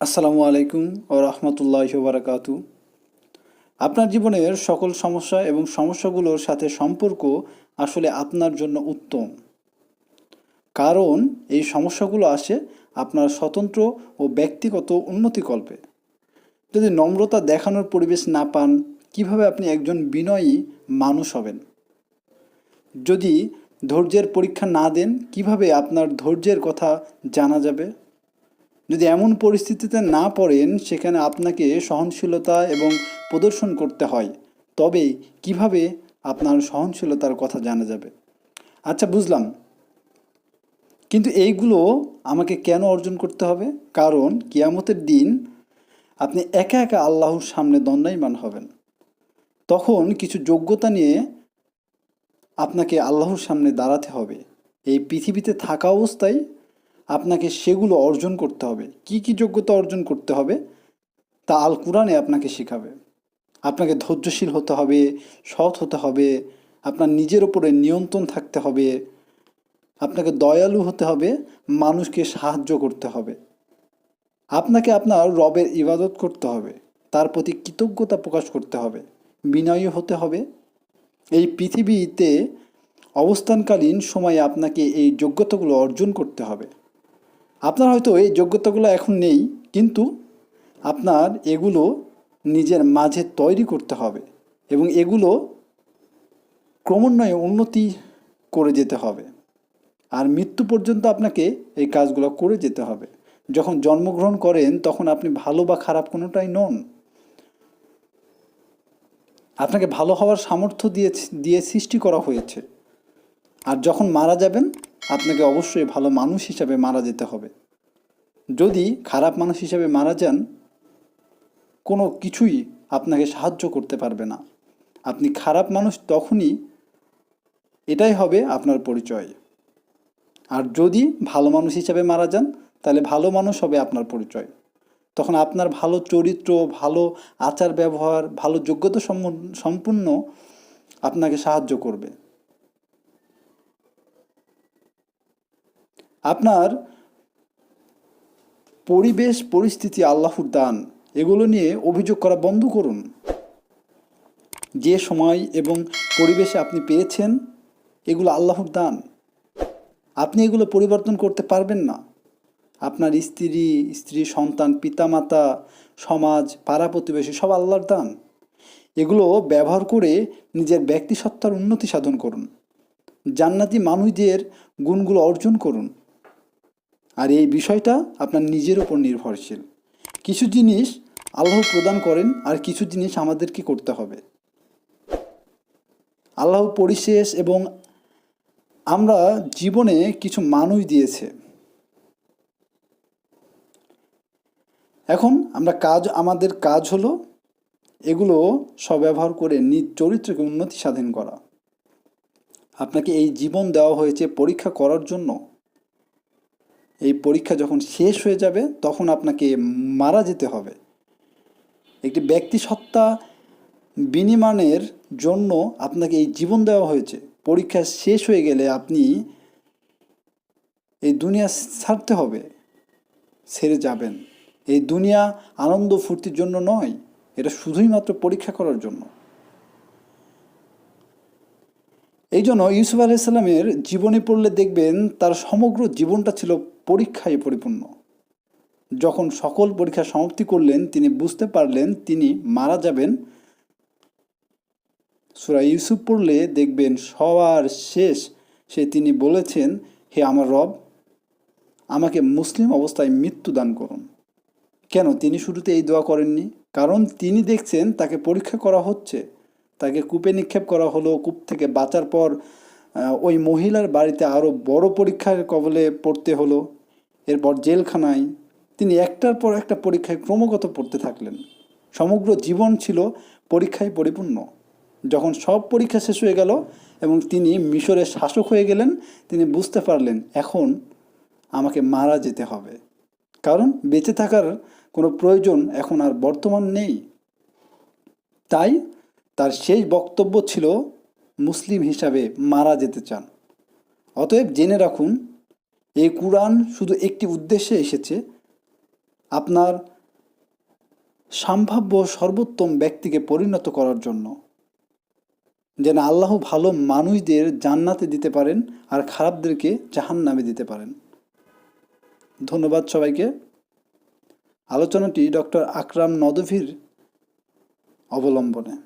আসসালামু আলাইকুম ও রহমতুল্লাহ বারাকাতু। আপনার জীবনের সকল সমস্যা এবং সমস্যাগুলোর সাথে সম্পর্ক আসলে আপনার জন্য উত্তম। কারণ এই সমস্যাগুলো আসে আপনার স্বতন্ত্র ও ব্যক্তিগত উন্নতিকল্পে যদি নম্রতা দেখানোর পরিবেশ না পান, কীভাবে আপনি একজন বিনয়ী মানুষ হবেন? যদি ধৈর্যের পরীক্ষা না দেন, কীভাবে আপনার ধৈর্যের কথা জানা যাবে? যদি এমন পরিস্থিতিতে না পড়েন, সেখানে আপনাকে সহনশীলতা এবং প্রদর্শন করতে হয়। তবে কীভাবে আপনার সহনশীলতার কথা জানা যাবে? আচ্ছা বুঝলাম। কিন্তু এইগুলো আমাকে কেন অর্জন করতে হবে? কারণ কিয়ামতের দিন আপনি একা একা আল্লাহর সামনে দণ্ডায়মান হবেন। তখন কিছু যোগ্যতা নিয়ে আপনাকে আল্লাহর সামনে দাঁড়াতে হবে। এই পৃথিবীতে থাকা অবস্থায় আপনাকে সেগুলো অর্জন করতে হবে। কি কি যোগ্যতা অর্জন করতে হবে, তা আল কোরআনে আপনাকে শেখাবে। আপনাকে ধৈর্যশীল হতে হবে, সৎ হতে হবে, আপনার নিজের উপরে নিয়ন্ত্রণ থাকতে হবে, আপনাকে দয়ালু হতে হবে, মানুষকে সাহায্য করতে হবে। আপনাকে আপনার রবের ইবাদত করতে হবে, তার প্রতি কৃতজ্ঞতা প্রকাশ করতে হবে, বিনয়ী হতে হবে। এই পৃথিবীতে অবস্থানকালীন সময়ে আপনাকে এই যোগ্যতাগুলো অর্জন করতে হবে। আপনার হয়তো এই যোগ্যতাগুলো এখন নেই, কিন্তু আপনার এগুলো নিজের মাঝে তৈরি করতে হবে এবং এগুলো ক্রমান্বয়ে উন্নতি করে যেতে হবে। আর মৃত্যু পর্যন্ত আপনাকে এই কাজগুলো করে যেতে হবে। যখন জন্মগ্রহণ করেন, তখন আপনি ভালো বা খারাপ কোনোটাই নন। আপনাকে ভালো হওয়ার সামর্থ্য দিয়ে দিয়ে সৃষ্টি করা হয়েছে। আর যখন মারা যাবেন আপনাকে অবশ্যই ভালো মানুষ হিসাবে মারা যেতে হবে। যদি খারাপ মানুষ হিসাবে মারা যান, কোনো কিছুই আপনাকে সাহায্য করতে পারবে না। আপনি খারাপ মানুষ তখনই, এটাই হবে আপনার পরিচয়। আর যদি ভালো মানুষ হিসাবে মারা যান, তাহলে ভালো মানুষ হবে আপনার পরিচয়। তখন আপনার ভালো চরিত্র, ভালো আচার ব্যবহার ভালো যোগ্যতা সম্পূর্ণ আপনাকে সাহায্য করবে। আপনার পরিবেশ, পরিস্থিতি, আল্লাহর দান, এগুলো নিয়ে অভিযোগ করা বন্ধ করুন। যে সময় এবং পরিবেশে আপনি পেয়েছেন, এগুলো আল্লাহর দান। আপনি এগুলো পরিবর্তন করতে পারবেন না। আপনার স্ত্রী স্ত্রী, সন্তান, পিতামাতা, সমাজ, পাড়া প্রতিবেশী, সব আল্লাহর দান। এগুলো ব্যবহার করে নিজের ব্যক্তিসত্তার উন্নতি সাধন করুন। জান্নাতি মানুষদের গুণগুলো অর্জন করুন। আর এই বিষয়টা আপনার নিজের উপর নির্ভরশীল। কিছু জিনিস আল্লাহ প্রদান করেন আর কিছু জিনিস আমাদেরকে করতে হবে। আল্লাহ পরিশেষ এবং আমরা জীবনে কিছু মানুষ দিয়েছে। এখন আমরা কাজ, আমাদের কাজ হলো এগুলো সব্যবহার করে নিজ চরিত্রকে উন্নতি সাধন করা। আপনাকে এই জীবন দেওয়া হয়েছে পরীক্ষা করার জন্য। এই পরীক্ষা যখন শেষ হয়ে যাবে, তখন আপনাকে মারা যেতে হবে। একটি ব্যক্তি সত্তা বিনিময়ের জন্য আপনাকে এই জীবন দেওয়া হয়েছে। পরীক্ষা শেষ হয়ে গেলে আপনি এই দুনিয়া ছাড়তে হবে ছেড়ে যাবেন। এই দুনিয়া আনন্দ ফুর্তির জন্য নয়, এটা শুধুই মাত্র পরীক্ষা করার জন্য। এই জন্য ইউসুফ আলাইসাল্লামের জীবনী পড়লে দেখবেন তার সমগ্র জীবনটা ছিল পরীক্ষায় পরিপূর্ণ। যখন সকল পরীক্ষা সমাপ্তি করলেন, তিনি বুঝতে পারলেন তিনি মারা যাবেন। সুরা ইউসুফ পড়লে দেখবেন সবার শেষ সে তিনি বলেছেন, হে আমার রব, আমাকে মুসলিম অবস্থায় মৃত্যু দান করুন। কেন? তিনি শুরুতে এই দোয়া করেননি। কারণ তিনি দেখছেন তাকে পরীক্ষা করা হচ্ছে। তাকে কূপে নিক্ষেপ করা হলো। কূপ থেকে বাঁচার পর ওই মহিলার বাড়িতে আরও বড় পরীক্ষার কবলে পড়তে হলো। এরপর জেলখানায় তিনি একটার পর একটা পরীক্ষায় ক্রমাগত পড়তে থাকলেন। সমগ্র জীবন ছিল পরীক্ষায় পরিপূর্ণ। যখন সব পরীক্ষা শেষ হয়ে গেল এবং তিনি মিশরের শাসক হয়ে গেলেন, তিনি বুঝতে পারলেন, এখন আমাকে মারা যেতে হবে। কারণ বেঁচে থাকার কোনো প্রয়োজন এখন আর বর্তমান নেই। তাই তার শেষ বক্তব্য ছিল, মুসলিম হিসাবে মারা যেতে চান। অতএব জেনে রাখুন, এই কোরআন শুধু একটি উদ্দেশ্যে এসেছে, আপনার সম্ভাব্য সর্বোত্তম ব্যক্তিকে পরিণত করার জন্য। যেন আল্লাহ ভালো মানুষদের জান্নাতে দিতে পারেন আর খারাপদেরকে জাহান নামে দিতে পারেন। ধন্যবাদ সবাইকে। আলোচনাটি ডক্টর আকরাম নদভীর অবলম্বনে।